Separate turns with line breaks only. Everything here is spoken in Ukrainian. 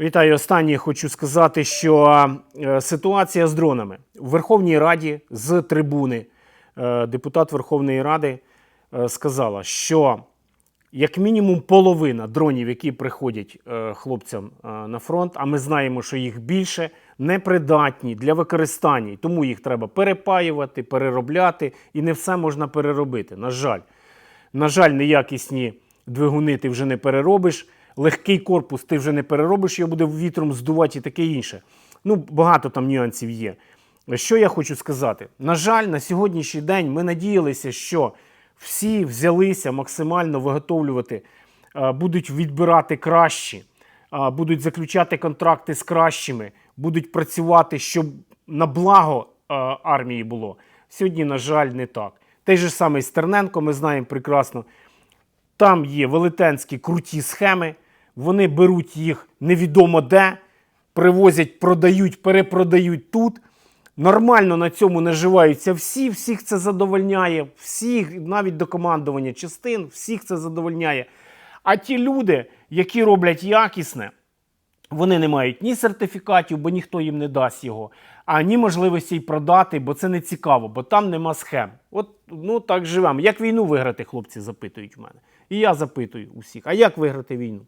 Вітаю. Останнє хочу сказати, що е, ситуація з дронами в Верховній Раді з трибуни е, депутат Верховної Ради е, сказала, що як мінімум половина дронів, які приходять хлопцям на фронт, а ми знаємо, що їх більше, непридатні для використання, тому їх треба перепаювати, переробляти, і не все можна переробити. На жаль, на жаль, неякісні двигуни ти вже не переробиш. Легкий корпус ти вже не переробиш, його буде вітром здувати і таке інше. Ну, багато там нюансів є. Що я хочу сказати? На жаль, на сьогоднішній день ми надіялися, що всі взялися максимально виготовлювати, е, будуть відбирати кращі, е, будуть заключати контракти з кращими, будуть працювати, щоб на благо е, армії було. Сьогодні, на жаль, не так. Той же самий Стерненко, ми знаємо прекрасно. Там є велетенські круті схеми, вони беруть їх невідомо де, привозять, продають, перепродають тут. Нормально на цьому наживаються всі, всіх це задовольняє, всіх, навіть до командування частин, всіх це задовольняє. А ті люди, які роблять якісне, вони не мають ні сертифікатів, бо ніхто їм не дасть його, а ні можливості й продати, бо це не цікаво, бо там нема схем. От ну так живемо. Як війну виграти, хлопці запитують в мене. І я запитую усіх: а як виграти війну?